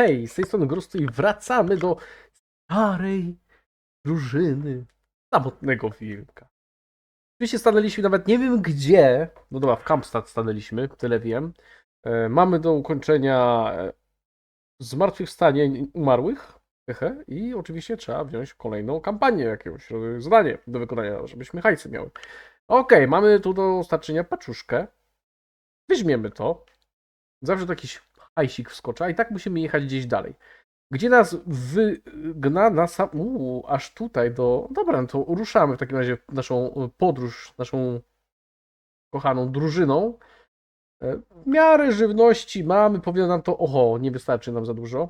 Hej, z tej strony Grostu i wracamy do starej drużyny samotnego wilka. Oczywiście stanęliśmy nawet nie wiem gdzie, no dobra, w Kampstad stanęliśmy, tyle wiem. E, mamy do ukończenia e, zmartwychwstanie umarłych, hehe, i oczywiście trzeba wziąć kolejną kampanię, jakiegoś e, zadanie do wykonania, żebyśmy hajsy miały. Okej, mamy tu do dostarczenia paczuszkę. Weźmiemy to. Zawsze to jakiś hajsik wskoczy, a i tak musimy jechać gdzieś dalej. Gdzie nas wygna na sam... Uuu, aż tutaj do... Dobra, no to ruszamy w takim razie naszą podróż, naszą kochaną drużyną. E, W miarę żywności mamy, powiem nam to, oho, nie wystarczy nam za dużo.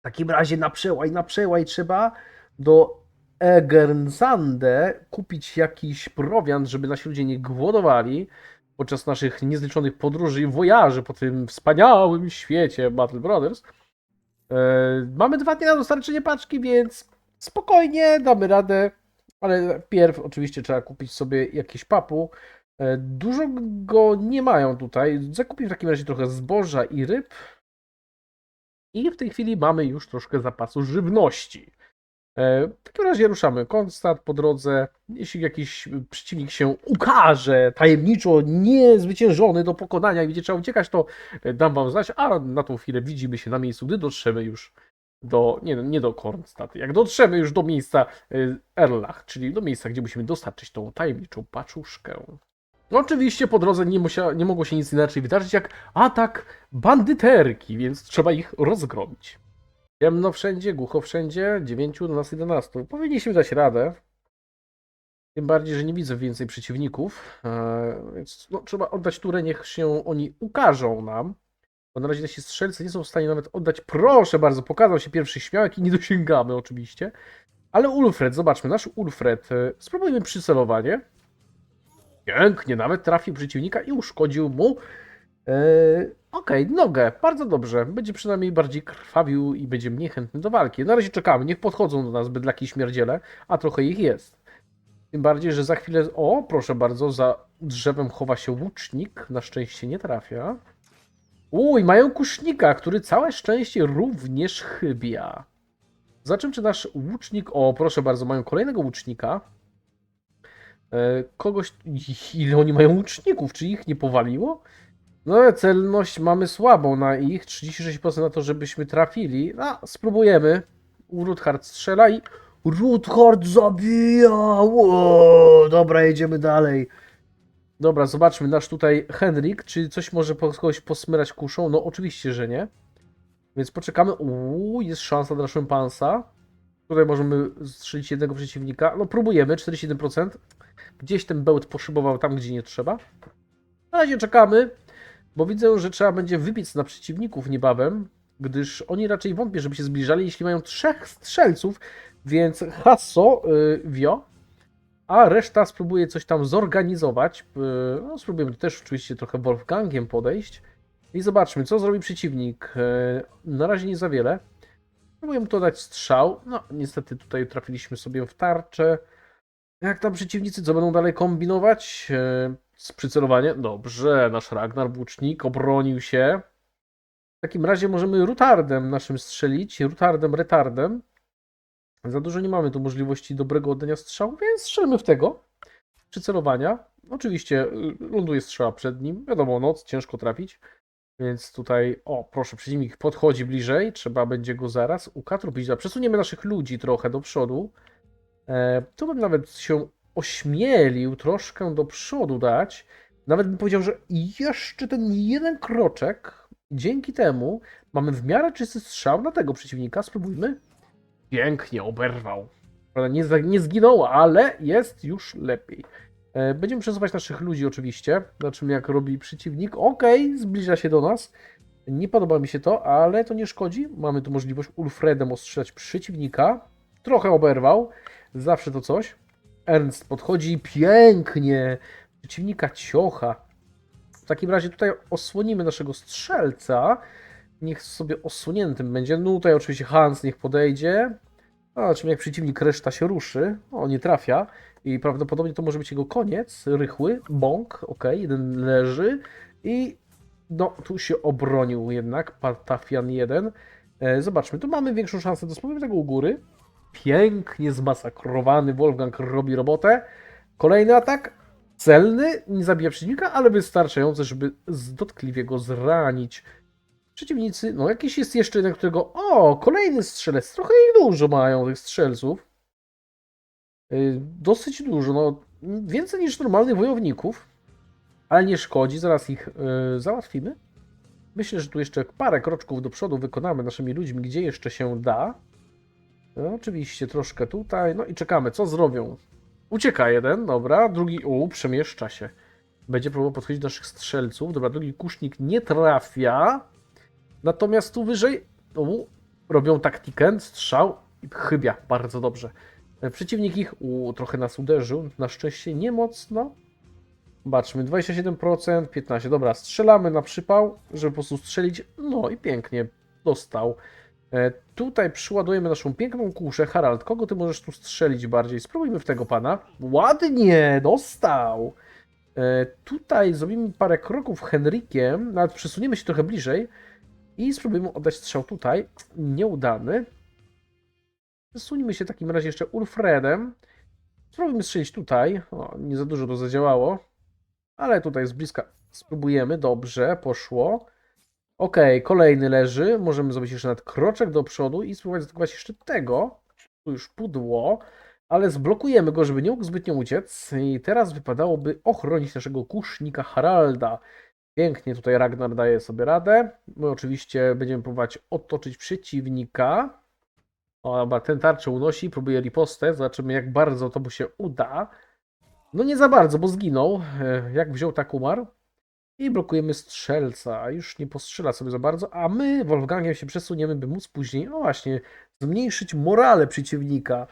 W takim razie na przełaj, na przełaj trzeba do Egernsande kupić jakiś prowiant, żeby nasi ludzie nie głodowali podczas naszych niezliczonych podróży i wojaży po tym wspaniałym świecie Battle Brothers. E, mamy dwa dni na dostarczenie paczki, więc spokojnie damy radę, ale pierw oczywiście trzeba kupić sobie jakieś papu. E, dużo go nie mają tutaj. Zakupię w takim razie trochę zboża i ryb. I w tej chwili mamy już troszkę zapasu żywności. E, W takim razie ruszamy. Konstat po drodze. Jeśli jakiś przeciwnik się ukaże tajemniczo niezwyciężony do pokonania i będzie trzeba uciekać, to e, dam wam znać, a na tą chwilę widzimy się na miejscu, gdy dotrzemy już do, nie, nie do Kornstad, jak dotrzemy już do miejsca e, Erlach, czyli do miejsca, gdzie musimy dostarczyć tą tajemniczą paczuszkę. No oczywiście po drodze nie, musia, nie mogło się nic inaczej wydarzyć jak atak bandyterki, więc trzeba ich rozgromić. Ciemno wszędzie, głucho wszędzie, 9 do nas 11. Powinniśmy dać radę. Tym bardziej, że nie widzę więcej przeciwników, e, więc no, trzeba oddać turę, niech się oni ukażą nam. Bo na razie nasi strzelcy nie są w stanie nawet oddać. Proszę bardzo, pokazał się pierwszy śmiałek i nie dosięgamy oczywiście. Ale Ulfred, zobaczmy, nasz Ulfred, e, spróbujmy przycelowanie. Pięknie, nawet trafił przeciwnika i uszkodził mu Eee, Okej, nogę, bardzo dobrze. Będzie przynajmniej bardziej krwawił i będzie mniej chętny do walki. Na razie czekamy, niech podchodzą do nas bydlaki śmierdziele, a trochę ich jest. Tym bardziej, że za chwilę. O, proszę bardzo, za drzewem chowa się łucznik. Na szczęście nie trafia. Uj, mają kusznika, który całe szczęście również chybia. Zobaczymy, czy nasz łucznik. O, proszę bardzo, mają kolejnego łucznika. E, kogoś. Ile oni mają łuczników? Czy ich nie powaliło? No, celność mamy słabą na ich. 36% na to, żebyśmy trafili. A, spróbujemy. Ruthard strzela i. Ruthard zabija! Ło, dobra, jedziemy dalej. Dobra, zobaczmy. Nasz tutaj Henryk. Czy coś może kogoś posmyrać kuszą? No, oczywiście, że nie. Więc poczekamy. Uuu, jest szansa dla szympansa. Tutaj możemy strzelić jednego przeciwnika. No, próbujemy. 47%. Gdzieś ten bełt poszybował tam, gdzie nie trzeba. Na razie czekamy. Bo widzę, że trzeba będzie wybiec na przeciwników niebawem, gdyż oni raczej wątpię, żeby się zbliżali, jeśli mają trzech strzelców, więc Hasso y, wio, a reszta spróbuje coś tam zorganizować. Y, no, spróbujemy też oczywiście trochę Wolfgangiem podejść i zobaczmy, co zrobi przeciwnik. Y, na razie nie za wiele. Spróbujemy to dać strzał. No, niestety tutaj trafiliśmy sobie w tarczę. Jak tam przeciwnicy, co będą dalej kombinować? E, Z przycelowaniem? Dobrze, nasz Ragnar Włócznik obronił się. W takim razie możemy Rutardem naszym strzelić. Rutardem, retardem. Za dużo nie mamy tu możliwości dobrego oddania strzału, więc strzelmy w tego. Przycelowania. Oczywiście y, ląduje strzała przed nim. Wiadomo, noc, ciężko trafić. Więc tutaj, o proszę, przeciwnik podchodzi bliżej. Trzeba będzie go zaraz ukatrupić. Przesuniemy naszych ludzi trochę do przodu. E, Tu bym nawet się ośmielił troszkę do przodu dać. Nawet bym powiedział, że jeszcze ten jeden kroczek. Dzięki temu mamy w miarę czysty strzał na tego przeciwnika. Spróbujmy. Pięknie oberwał. Nie, nie zginął, ale jest już lepiej. E, Będziemy przesuwać naszych ludzi oczywiście. Zobaczymy jak robi przeciwnik. Okej, zbliża się do nas. Nie podoba mi się to, ale to nie szkodzi. Mamy tu możliwość Ulfredem ostrzelać przeciwnika. Trochę oberwał. Zawsze to coś. Ernst podchodzi pięknie. Przeciwnika ciocha. W takim razie tutaj osłonimy naszego strzelca. Niech sobie osłoniętym będzie. No tutaj oczywiście Hans niech podejdzie. A czym jak przeciwnik reszta się ruszy. O, nie trafia. I prawdopodobnie to może być jego koniec. Rychły. Bąk. Ok, jeden leży. I no, tu się obronił jednak Patafian 1. E, zobaczmy, tu mamy większą szansę do tego u góry. Pięknie zmasakrowany Wolfgang robi robotę. Kolejny atak. Celny, nie zabija przeciwnika, ale wystarczający, żeby dotkliwie go zranić. Przeciwnicy, no jakiś jest jeszcze jeden, którego... O, kolejny strzelec. Trochę ich dużo mają, tych strzelców. Yy, Dosyć dużo, no więcej niż normalnych wojowników, ale nie szkodzi, zaraz ich yy, załatwimy. Myślę, że tu jeszcze parę kroczków do przodu wykonamy naszymi ludźmi, gdzie jeszcze się da. No, oczywiście troszkę tutaj, no i czekamy, co zrobią. Ucieka jeden, dobra, drugi, u, przemieszcza się. Będzie próbował podchodzić do naszych strzelców, dobra, drugi kusznik nie trafia. Natomiast tu wyżej, u, robią taktikę, strzał i chybia, bardzo dobrze. E, Przeciwnik ich u, trochę nas uderzył, na szczęście nie mocno. Zobaczmy, 27%, 15%. Dobra, strzelamy na przypał, żeby po prostu strzelić. No i pięknie, dostał. E, tutaj przyładujemy naszą piękną kuszę. Harald, kogo ty możesz tu strzelić bardziej? Spróbujmy w tego pana. Ładnie, dostał. E, tutaj zrobimy parę kroków Henrykiem, nawet przesuniemy się trochę bliżej i spróbujemy oddać strzał tutaj. Nieudany. Przesuńmy się w takim razie jeszcze Ulfredem. Spróbujmy strzelić tutaj. O, nie za dużo to zadziałało. Ale tutaj z bliska spróbujemy. Dobrze, poszło. Ok, kolejny leży. Możemy zrobić jeszcze nawet kroczek do przodu i spróbować zaatakować jeszcze tego. Tu już pudło. Ale zblokujemy go, żeby nie mógł zbytnio uciec. I teraz wypadałoby ochronić naszego kusznika Haralda. Pięknie tutaj Ragnar daje sobie radę. My oczywiście będziemy próbować otoczyć przeciwnika. O, dobra, ten tarczę unosi, próbuje ripostę. Zobaczymy, jak bardzo to mu się uda. No nie za bardzo, bo zginął. E, Jak wziął, tak umarł. I blokujemy strzelca. a Już nie postrzela sobie za bardzo, a my Wolfgangiem się przesuniemy, by móc później, no właśnie, zmniejszyć morale przeciwnika.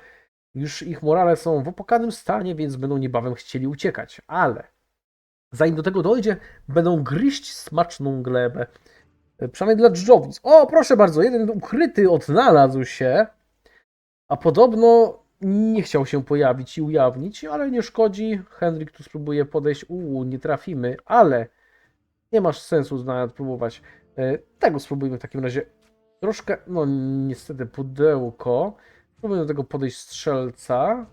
Już ich morale są w opłakanym stanie, więc będą niebawem chcieli uciekać. Ale zanim do tego dojdzie, będą gryźć smaczną glebę. E, Przynajmniej dla dżdżownic. O, proszę bardzo, jeden ukryty odnalazł się, a podobno nie chciał się pojawić i ujawnić, ale nie szkodzi. Henryk tu spróbuje podejść. Uuu, nie trafimy, ale nie masz sensu nawet próbować. E, Tego spróbujmy w takim razie. Troszkę, no niestety pudełko. Spróbujmy do tego podejść strzelca.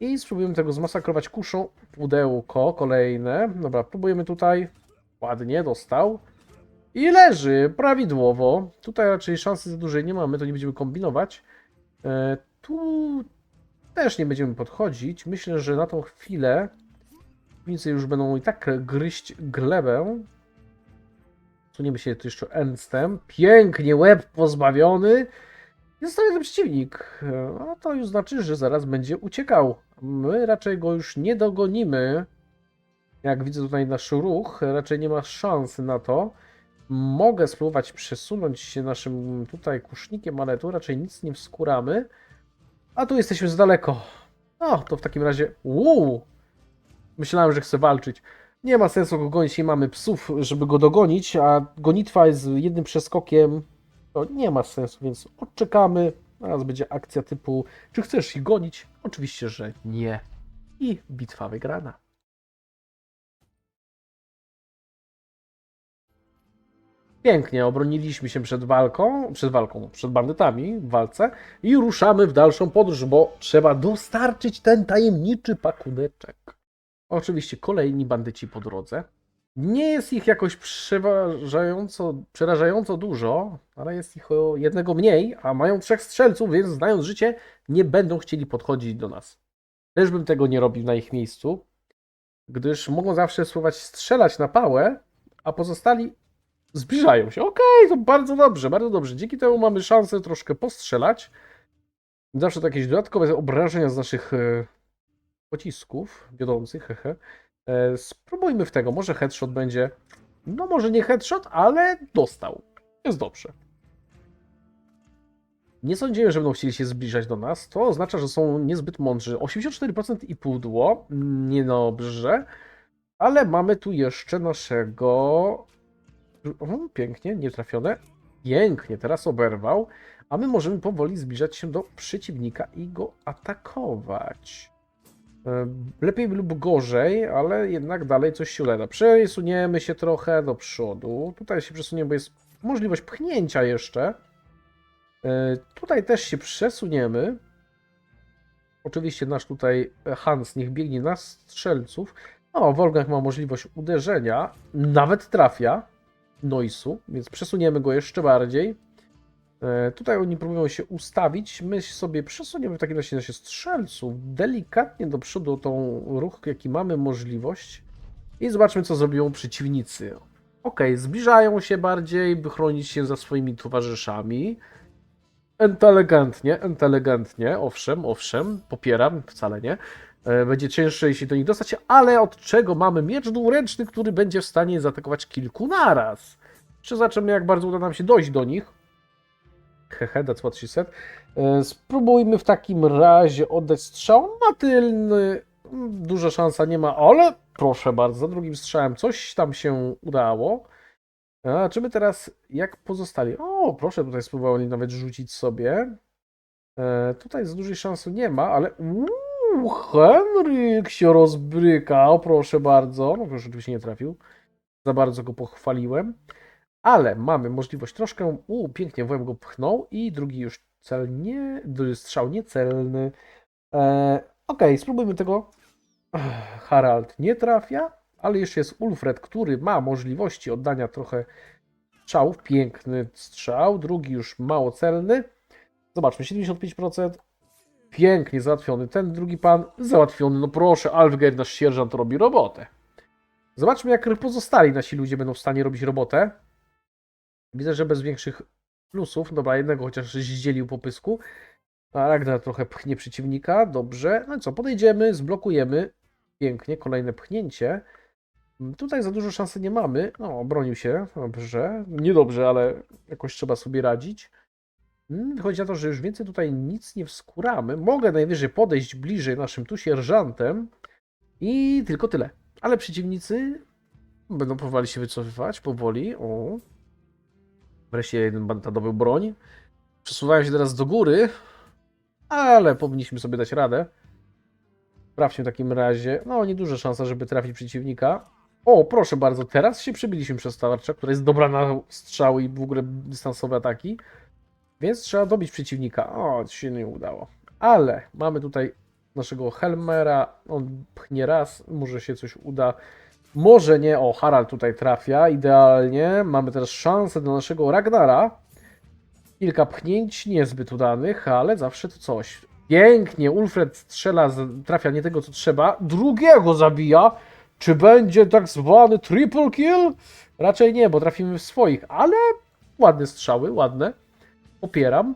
I spróbujemy tego zmasakrować kuszą. Pudełko kolejne. Dobra, próbujemy tutaj. Ładnie, dostał. I leży prawidłowo. Tutaj raczej szansy za dużej nie mamy, to nie będziemy kombinować. E, tu też nie będziemy podchodzić. Myślę, że na tą chwilę Przeciwnicy już będą i tak gryźć glebę. Suniemy się tu jeszcze Enstem. Pięknie, łeb pozbawiony. I zostaje ten przeciwnik. A to już znaczy, że zaraz będzie uciekał. My raczej go już nie dogonimy. Jak widzę tutaj nasz ruch, raczej nie ma szansy na to. Mogę spróbować przesunąć się naszym tutaj kusznikiem, ale tu raczej nic nie wskuramy. A tu jesteśmy z daleko. O, to w takim razie... Uuu! Myślałem, że chce walczyć. Nie ma sensu go gonić, nie mamy psów, żeby go dogonić, a gonitwa jest jednym przeskokiem. To nie ma sensu, więc odczekamy. Teraz będzie akcja typu, czy chcesz ich gonić? Oczywiście, że nie. I bitwa wygrana. Pięknie, obroniliśmy się przed walką, przed walką, przed bandytami w walce i ruszamy w dalszą podróż, bo trzeba dostarczyć ten tajemniczy pakuneczek. Oczywiście kolejni bandyci po drodze. Nie jest ich jakoś przerażająco dużo, ale jest ich o jednego mniej, a mają trzech strzelców, więc znając życie, nie będą chcieli podchodzić do nas. Też bym tego nie robił na ich miejscu, gdyż mogą zawsze spróbować strzelać na pałę, a pozostali zbliżają się. Okej, to bardzo dobrze, bardzo dobrze. Dzięki temu mamy szansę troszkę postrzelać. Zawsze to jakieś dodatkowe obrażenia z naszych e, pocisków wiodących, hehe. E, spróbujmy w tego, może headshot będzie, no może nie headshot, ale dostał. Jest dobrze. Nie sądziłem, że będą chcieli się zbliżać do nas. To oznacza, że są niezbyt mądrzy. 84% i pudło. Niedobrze. Ale mamy tu jeszcze naszego... O, pięknie, nietrafione. Pięknie, teraz oberwał. A my możemy powoli zbliżać się do przeciwnika i go atakować. E, Lepiej lub gorzej, ale jednak dalej coś się uda. Przesuniemy się trochę do przodu. Tutaj się przesuniemy, bo jest możliwość pchnięcia jeszcze. E, Tutaj też się przesuniemy. Oczywiście nasz tutaj Hans niech biegnie na strzelców. O, Wolfgang ma możliwość uderzenia. Nawet trafia Noisu, więc przesuniemy go jeszcze bardziej. E, Tutaj oni próbują się ustawić. My sobie przesuniemy w takim razie naszych strzelców delikatnie do przodu tą ruch, jaki mamy możliwość. I zobaczmy, co zrobią przeciwnicy. Ok, zbliżają się bardziej, by chronić się za swoimi towarzyszami. Inteligentnie, inteligentnie, owszem, owszem, popieram, wcale nie. E, Będzie cięższe, jeśli do nich dostać, ale od czego mamy miecz dwuręczny, który będzie w stanie zaatakować kilku naraz. Czy zobaczymy, jak bardzo uda nam się dojść do nich. Hehe, that's what she said. E, Spróbujmy w takim razie oddać strzał na tylny. Duża szansa nie ma, ale proszę bardzo, za drugim strzałem coś tam się udało. A czy my teraz, jak pozostali? O, proszę, tutaj spróbowali nawet rzucić sobie. E, tutaj za dużej szansy nie ma, ale uuu, Henryk się rozbrykał, proszę bardzo. No, proszę, oczywiście nie trafił. Za bardzo go pochwaliłem. Ale mamy możliwość troszkę. U, pięknie, WM go pchnął i drugi już cel nie, strzał niecelny. E, Okej, spróbujmy tego. Harald nie trafia, ale jeszcze jest Ulfred, który ma możliwości oddania trochę strzałów. Piękny strzał, drugi już mało celny. Zobaczmy, 75%. Pięknie załatwiony. Ten drugi pan załatwiony. No proszę, Alfgeir, nasz sierżant robi robotę. Zobaczmy, jak pozostali nasi ludzie będą w stanie robić robotę. Widzę, że bez większych plusów. Dobra, jednego chociaż zdzielił po pysku. A Ragnar trochę pchnie przeciwnika. Dobrze. No i co, podejdziemy, zblokujemy. Pięknie, kolejne pchnięcie. Mm, Tutaj za dużo szansy nie mamy. No, obronił się. Dobrze. Niedobrze, ale jakoś trzeba sobie radzić. Mm, Wychodzi na to, że już więcej tutaj nic nie wskuramy. Mogę najwyżej podejść bliżej naszym tu sierżantem. I tylko tyle. Ale przeciwnicy będą powoli się wycofywać. Powoli. O. Wreszcie jeden bandita dobył broń. Przesuwają się teraz do góry. Ale powinniśmy sobie dać radę. Sprawdźmy w takim razie. No, nieduża szansa, żeby trafić przeciwnika. O, proszę bardzo, teraz się przebiliśmy przez tarczę, która jest dobra na strzały i w ogóle dystansowe ataki. Więc trzeba dobić przeciwnika. O, to się nie udało. Ale mamy tutaj naszego Helmera. On pchnie raz, może się coś uda. Może nie. O, Harald tutaj trafia idealnie. Mamy teraz szansę do naszego Ragnara. Kilka pchnięć, niezbyt udanych, ale zawsze to coś. Pięknie, Ulfred strzela, trafia nie tego co trzeba, drugiego zabija. Czy będzie tak zwany triple kill? Raczej nie, bo trafimy w swoich, ale ładne strzały, ładne. Popieram.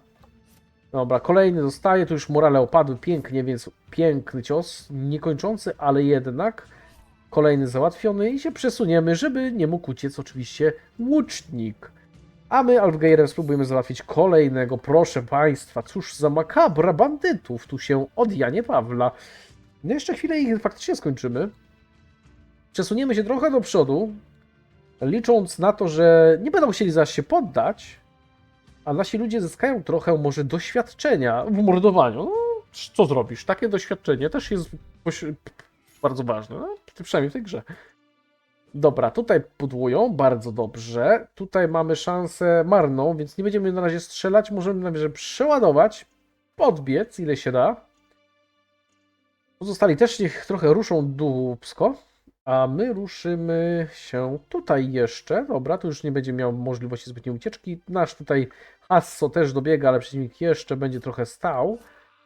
Dobra, kolejny zostaje, tu już morale opadły pięknie, więc piękny cios, niekończący, ale jednak. Kolejny załatwiony i się przesuniemy, żeby nie mógł uciec oczywiście łucznik. A my Alfgeirem spróbujemy załatwić kolejnego. Proszę Państwa, cóż za makabra bandytów tu się od Janie Pawla. No jeszcze chwilę i faktycznie skończymy. Przesuniemy się trochę do przodu, licząc na to, że nie będą chcieli zaś się poddać, a nasi ludzie zyskają trochę może doświadczenia w mordowaniu. No, co zrobisz? Takie doświadczenie też jest bardzo ważne, no, przynajmniej w tej grze. Dobra, tutaj pudłują, bardzo dobrze. Tutaj mamy szansę marną, więc nie będziemy na razie strzelać. Możemy na razie przeładować, podbiec ile się da. Pozostali też niech trochę ruszą dupsko, a my ruszymy się tutaj jeszcze. Dobra, tu już nie będzie miał możliwości zbytniej ucieczki. Nasz tutaj Hasso też dobiega, ale przeciwnik jeszcze będzie trochę stał.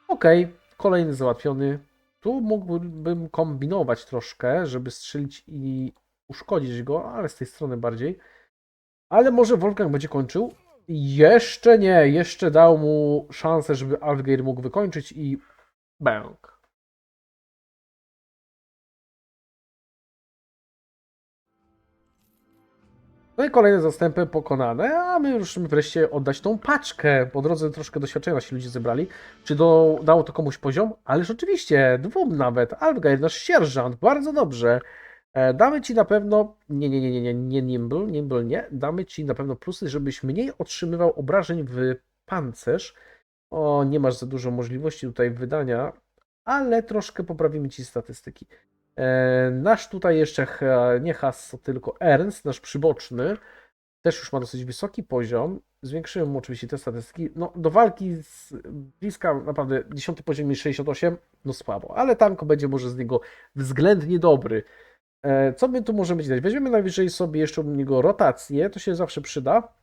Okej, kolejny załatwiony. Tu mógłbym kombinować troszkę, żeby strzelić i uszkodzić go, ale z tej strony bardziej. Ale może Wolfgang będzie kończył? Jeszcze nie, jeszcze dał mu szansę, żeby Alfgeir mógł wykończyć i bang. No i kolejne zastępy pokonane, a my ruszymy wreszcie oddać tą paczkę. Po drodze troszkę doświadczenia nasi ludzie zebrali. Czy do, dało to komuś poziom? Ależ oczywiście, dwóm nawet. Alfgeir, nasz sierżant, bardzo dobrze. E, Damy ci na pewno. Nie, nie, nie, nie, nie, nie, Nimble, Nimble nie. Damy ci na pewno plusy, żebyś mniej otrzymywał obrażeń w pancerz. O, nie masz za dużo możliwości tutaj wydania, ale troszkę poprawimy ci statystyki. E, nasz tutaj jeszcze, nie Hasso, tylko Ernst, nasz przyboczny, też już ma dosyć wysoki poziom. Zwiększyłem mu oczywiście te statystyki. No, do walki z bliska naprawdę 10 poziom i 68, no słabo, ale tanko będzie może z niego względnie dobry. E, Co my tu możemy dać? Weźmiemy najwyżej sobie jeszcze od niego rotację, to się zawsze przyda.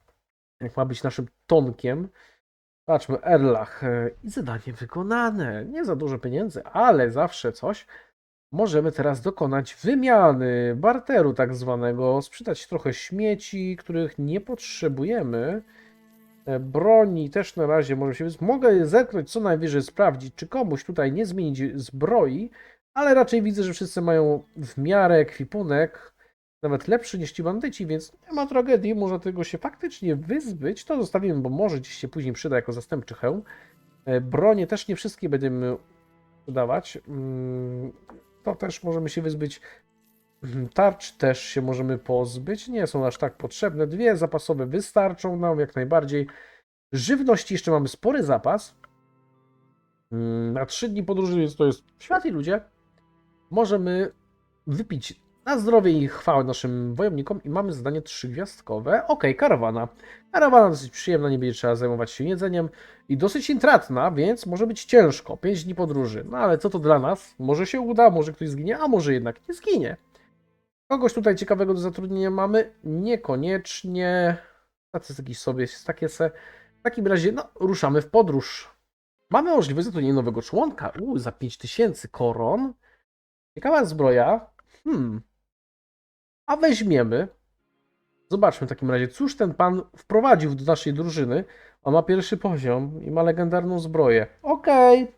Jak ma być naszym tonkiem. Patrzmy, Erlach. e, I zadanie wykonane. Nie za dużo pieniędzy, ale zawsze coś. Możemy teraz dokonać wymiany, barteru tak zwanego, sprzedać trochę śmieci, których nie potrzebujemy. E, Broni też na razie może się. Mogę zerknąć co najwyżej, sprawdzić, czy komuś tutaj nie zmienić zbroi, ale raczej widzę, że wszyscy mają w miarę ekwipunek, nawet lepszy niż ci bandyci, więc nie ma tragedii, można tego się faktycznie wyzbyć. To zostawimy, bo może gdzieś się później przyda jako zastępczy hełm. E, Bronie też nie wszystkie będziemy udawać. To też możemy się wyzbyć. Mhm, Tarcz też się możemy pozbyć. Nie są aż tak potrzebne. Dwie zapasowe wystarczą nam jak najbardziej. Żywności jeszcze mamy spory zapas. Mm, Na trzy dni podróży, więc to jest świat i ludzie. Możemy wypić na zdrowie i chwałę naszym wojownikom i mamy zadanie trzygwiazdkowe. Okej, karawana. Karawana dosyć przyjemna, nie będzie trzeba zajmować się jedzeniem i dosyć intratna, więc może być ciężko. 5 dni podróży. No ale co to dla nas? Może się uda, może ktoś zginie, a może jednak nie zginie. Kogoś tutaj ciekawego do zatrudnienia mamy? Niekoniecznie. Statystyki sobie jest takie se. W takim razie, no, ruszamy w podróż. Mamy możliwość zatrudnienia nowego członka. Uuu, za 5000 koron. Ciekawa zbroja. Hmm. A weźmiemy. Zobaczmy w takim razie, cóż ten pan wprowadził do naszej drużyny. On ma pierwszy poziom i ma legendarną zbroję. Okej.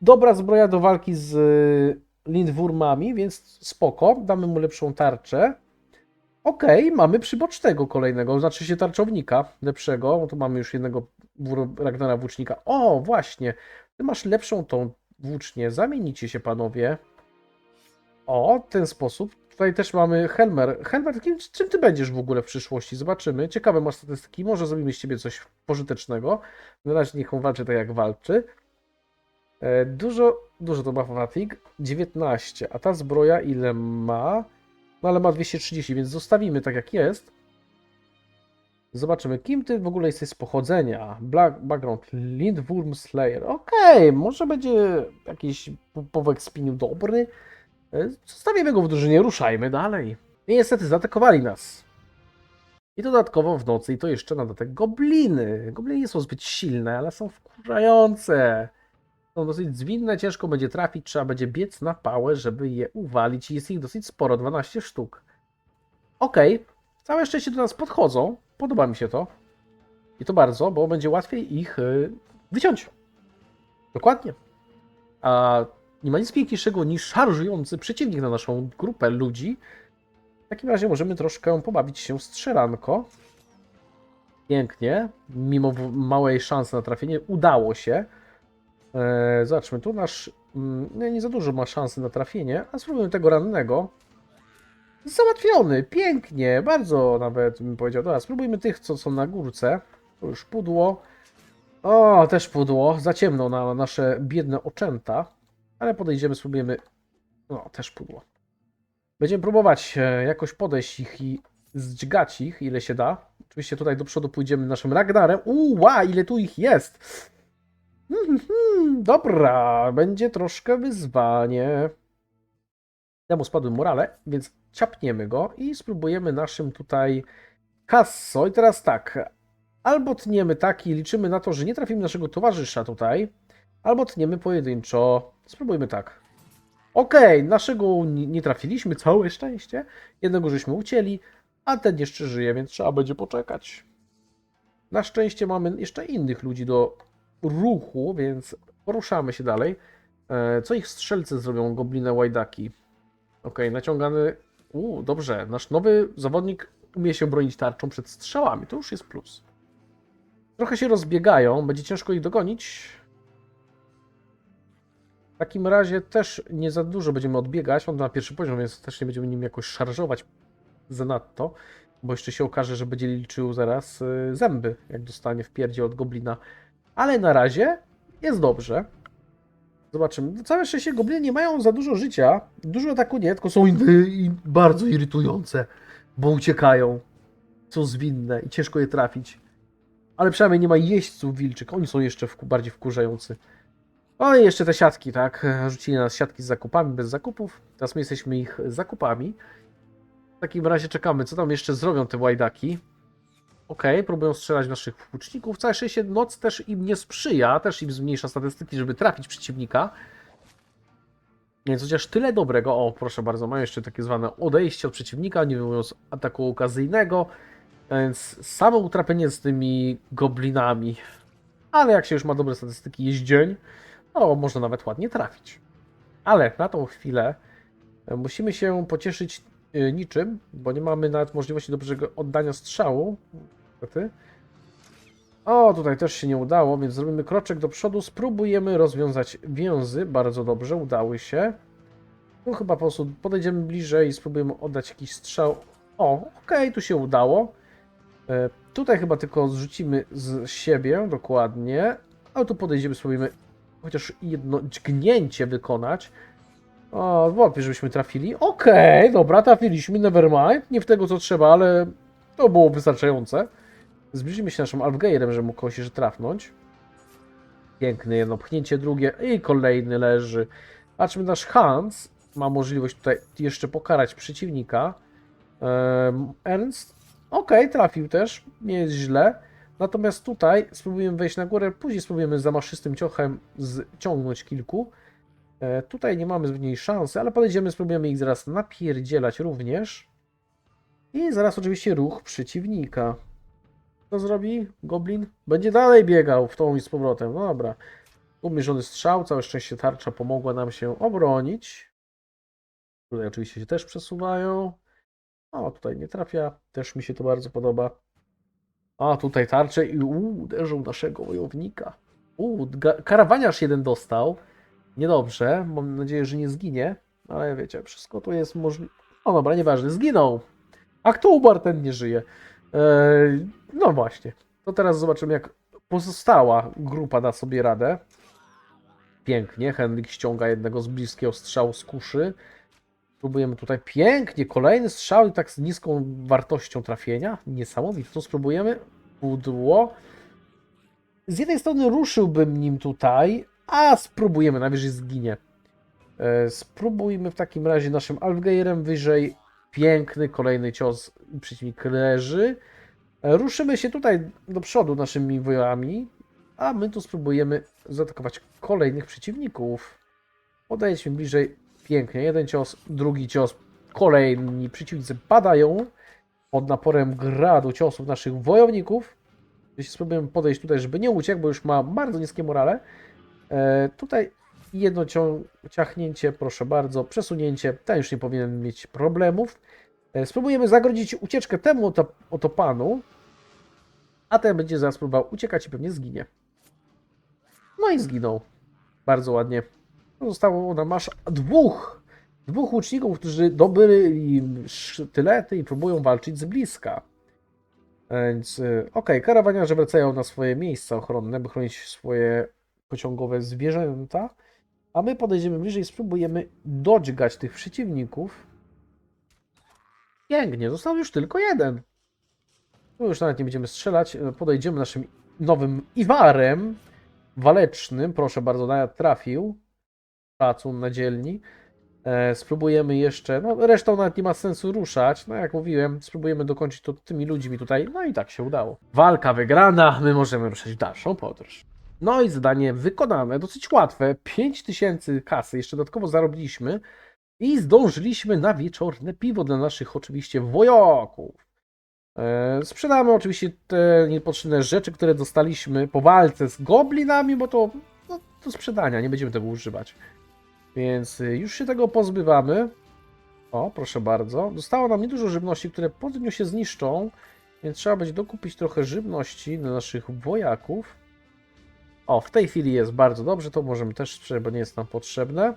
Dobra zbroja do walki z y, lindwurmami, więc spoko. Damy mu lepszą tarczę. Okej, mamy przybocznego kolejnego, znaczy się tarczownika lepszego. bo Tu mamy już jednego Ragnara włócznika. O, właśnie. Ty masz lepszą tą włócznię. Zamienicie się panowie. O, w ten sposób. Tutaj też mamy Helmer. Helmer, kim, czym ty będziesz w ogóle w przyszłości? Zobaczymy. Ciekawe masz statystyki. Może zrobimy z ciebie coś pożytecznego. Na razie niech on walczy tak jak walczy. E, Dużo, dużo to ma fanatik. 19. A ta zbroja ile ma? No ale ma 230, więc zostawimy tak jak jest. Zobaczymy, kim ty w ogóle jesteś z pochodzenia. Black, background, Lindwurm Slayer. Okej, może będzie jakiś po- powek spiniu dobry. E, Zostawimy go w drużynie, ruszajmy dalej. Niestety zaatakowali nas. I dodatkowo w nocy, i to jeszcze na dodatek gobliny. Gobliny nie są zbyt silne, ale są wkurzające. Są dosyć zwinne, ciężko będzie trafić, trzeba będzie biec na pałę, żeby je uwalić. I jest ich dosyć sporo, 12 sztuk. Okej, całe szczęście do nas podchodzą. Podoba mi się to. I to bardzo, bo będzie łatwiej ich y, wyciąć. Dokładnie. A nie ma nic piękniejszego niż szarżujący przeciwnik na naszą grupę ludzi. W takim razie możemy troszkę pobawić się strzelanko. Pięknie. Mimo małej szansy na trafienie udało się. Eee, zobaczmy, tu nasz mm, nie, nie za dużo ma szansy na trafienie, a spróbujmy tego rannego. Załatwiony, pięknie, bardzo nawet bym powiedział. Dobra, spróbujmy tych, co są na górce. Już pudło. O, też pudło. Za ciemno na nasze biedne oczęta. Ale podejdziemy, spróbujemy. No, też pudło. Będziemy próbować e, jakoś podejść ich i zdźgać ich, ile się da. Oczywiście tutaj do przodu pójdziemy naszym Ragnarem. Uła, ile tu ich jest! Hmm, dobra, będzie troszkę wyzwanie. Temu spadły morale, więc ciapniemy go i spróbujemy naszym tutaj Kasso. I teraz tak, albo tniemy tak i liczymy na to, że nie trafimy naszego towarzysza tutaj, albo tniemy pojedynczo. Spróbujmy tak. Okej, naszego nie trafiliśmy, całe szczęście. Jednego żeśmy ucięli, a ten jeszcze żyje, więc trzeba będzie poczekać. Na szczęście mamy jeszcze innych ludzi do ruchu, więc poruszamy się dalej. E, Co ich strzelcy zrobią, gobliny łajdaki? Okej, naciągany. Uuu, dobrze. Nasz nowy zawodnik umie się bronić tarczą przed strzałami. To już jest plus. Trochę się rozbiegają, będzie ciężko ich dogonić. W takim razie też nie za dużo będziemy odbiegać. On ma pierwszy poziom, więc też nie będziemy nim jakoś szarżować zanadto, bo jeszcze się okaże, że będzie liczył zaraz y, zęby, jak dostanie w pierdzie od goblina. Ale na razie jest dobrze. Zobaczymy. No, Całe szczęście gobliny nie mają za dużo życia. Dużo ataku nie, tylko są bardzo irytujące, bo uciekają. Są zwinne i ciężko je trafić. Ale przynajmniej nie ma jeźdźców wilczych. Oni są jeszcze bardziej wkurzający. O i jeszcze te siatki, tak? Rzucili na nas siatki z zakupami, bez zakupów. Teraz my jesteśmy ich zakupami. W takim razie czekamy, co tam jeszcze zrobią te łajdaki. Okej, próbują strzelać naszych łuczników. Całe szczęście noc też im nie sprzyja, też im zmniejsza statystyki, żeby trafić przeciwnika. Więc chociaż tyle dobrego. O, proszę bardzo, mają jeszcze takie zwane odejście od przeciwnika, nie wywołując ataku okazyjnego. Więc samo utrapienie z tymi goblinami. Ale jak się już ma dobre statystyki jeździeń, to można nawet ładnie trafić. Ale na tą chwilę e, musimy się pocieszyć e, niczym, bo nie mamy nawet możliwości dobrego oddania strzału. Niestety. O, tutaj też się nie udało, więc zrobimy kroczek do przodu. Spróbujemy rozwiązać więzy. Bardzo dobrze, udały się. Tu chyba po prostu podejdziemy bliżej i spróbujemy oddać jakiś strzał. O, okej, tu się udało. E, Tutaj chyba tylko zrzucimy z siebie, dokładnie. A tu podejdziemy, spróbujemy chociaż jedno dźgnięcie wykonać. O, wątpię, żebyśmy trafili. Okej, dobra, trafiliśmy, nevermind. Nie w tego, co trzeba, ale to było wystarczające. Zbliżymy się naszym Alfgeirem, żeby mógł się trafnąć. Piękne jedno pchnięcie, drugie i kolejny leży. Patrzmy, nasz Hans ma możliwość tutaj jeszcze pokarać przeciwnika. Ernst, okej, trafił też, nie jest źle. Natomiast tutaj spróbujemy wejść na górę, później spróbujemy za maszystym ciochem zciągnąć kilku. E, tutaj nie mamy zbytniej szansy, ale podejdziemy, spróbujemy ich zaraz napierdzielać również. I zaraz oczywiście ruch przeciwnika. Co zrobi Goblin? Będzie dalej biegał w tą i z powrotem. No dobra. Umierzony strzał, całe szczęście tarcza pomogła nam się obronić. Tutaj oczywiście się też przesuwają. O, tutaj nie trafia. Też mi się to bardzo podoba. A, tutaj tarcze i uderzył naszego wojownika. Ga- karawaniarz jeden dostał. Niedobrze, mam nadzieję, że nie zginie. Ale wiecie, wszystko tu jest możliwe. O dobra, nieważne, zginął. A kto umarł, ten nie żyje. Eee, no właśnie. To teraz zobaczymy, jak pozostała grupa da sobie radę. Pięknie, Henryk ściąga jednego z bliskiego strzału z kuszy. Próbujemy tutaj pięknie, kolejny strzał i tak z niską wartością trafienia. Niesamowite. To spróbujemy. Pudło. Z jednej strony ruszyłbym nim tutaj, a spróbujemy, najwyżej zginie. E, Spróbujmy w takim razie naszym Alfgeirem wyżej. Piękny, kolejny cios, przeciwnik leży. E, Ruszymy się tutaj do przodu naszymi wojami, a my tu spróbujemy zaatakować kolejnych przeciwników. Podejdźmy bliżej. Pięknie, jeden cios, drugi cios. Kolejni przeciwnicy padają pod naporem gradu ciosów naszych wojowników. Jeśli spróbujemy podejść tutaj, żeby nie uciekł, bo już ma bardzo niskie morale. E, tutaj jedno ciachnięcie, proszę bardzo, przesunięcie. Ten już nie powinien mieć problemów. E, spróbujemy zagrodzić ucieczkę temu oto, oto panu, a ten będzie zaraz próbował uciekać i pewnie zginie. No i zginął. Bardzo ładnie. Zostało nam aż dwóch, dwóch łuczników, którzy dobyli sztylety i próbują walczyć z bliska. Więc y, okej, karawaniarze wracają na swoje miejsca ochronne, by chronić swoje pociągowe zwierzęta, a my podejdziemy bliżej i spróbujemy dodźgać tych przeciwników. Pięknie, został już tylko jeden. Tu już nawet nie będziemy strzelać, podejdziemy naszym nowym Iwarem walecznym, proszę bardzo, trafił. Szacun na dzielni. E, spróbujemy jeszcze, no resztą nawet nie ma sensu ruszać, no jak mówiłem, spróbujemy dokończyć to tymi ludźmi tutaj, no i tak się udało. Walka wygrana, my możemy ruszać w dalszą podróż. No i zadanie wykonane, dosyć łatwe, 5000 kasy jeszcze dodatkowo zarobiliśmy i zdążyliśmy na wieczorne piwo dla naszych oczywiście wojaków. E, Sprzedamy oczywiście te niepotrzebne rzeczy, które dostaliśmy po walce z goblinami, bo to no, do sprzedania, nie będziemy tego używać. Więc y, już się tego pozbywamy. O, proszę bardzo. Zostało nam niedużo żywności, które po dniu się zniszczą, więc trzeba będzie dokupić trochę żywności dla naszych wojaków. O, w tej chwili jest bardzo dobrze, to możemy też sprzedać, bo nie jest nam potrzebne.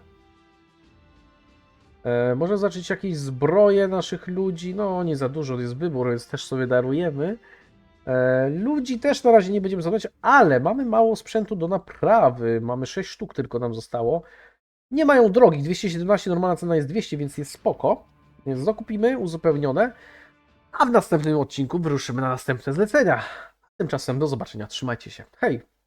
E, może zacząć jakieś zbroje naszych ludzi. No, nie za dużo jest wybór, więc też sobie darujemy. E, ludzi też na razie nie będziemy zabrać, ale mamy mało sprzętu do naprawy. Mamy 6 sztuk tylko nam zostało. Nie mają drogi. 217 normalna cena jest 200, więc jest spoko. Więc zakupimy, uzupełnione. A w następnym odcinku wyruszymy na następne zlecenia. Tymczasem do zobaczenia. Trzymajcie się. Hej!